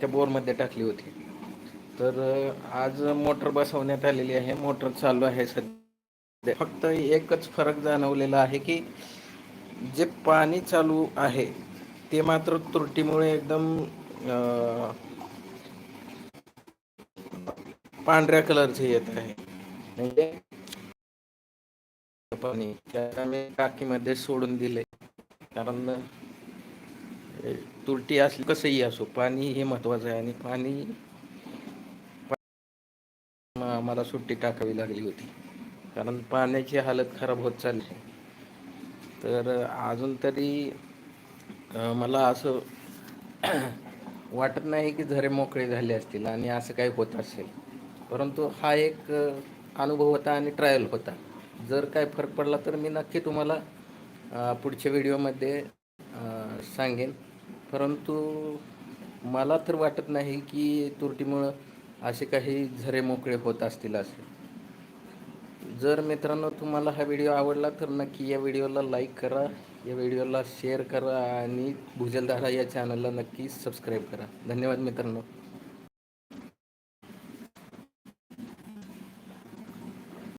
त्या बोरमध्ये टाकली होती. तर आज मोटर बसवण्यात आलेली आहे. मोटर चालू आहे सध्या. फक्त एकच फरक जाणवलेला आहे की जे पाणी चालू आहे ते मात्र त्रुटीमुळे एकदम पांढऱ्या कलरचे येत आहे. म्हणजे पाणी त्याला मी टाकीमध्ये सोडून दिले कारण तुरटी असली कसंही असो पाणी हे महत्वाचं आहे आणि पाणी म- आम्हाला सुट्टी टाकावी लागली होती. कारण पाण्याची हालत खराब होत चालली. आहे. तर अजून तरी मला असं वाटत नाही की झरे मोकळे झाले असतील आणि असं काही होत असेल. परंतु हा एक अनुभव होता आणि ट्रायल होता. जर काय फरक पडला तर मी नक्की तुम्हाला पुढच्या व्हिडिओमध्ये सांगेन. परंतु मला तर वाटत नाही की तुरटीमुळं असे काही झरे मोकळे होत असतील असे. जर मित्रांनो तुम्हाला हा व्हिडिओ आवडला तर नक्की या व्हिडिओला लाईक करा या व्हिडिओला शेअर करा आणि भुजलधारा या चॅनलला नक्की सबस्क्राईब करा. धन्यवाद मित्रांनो.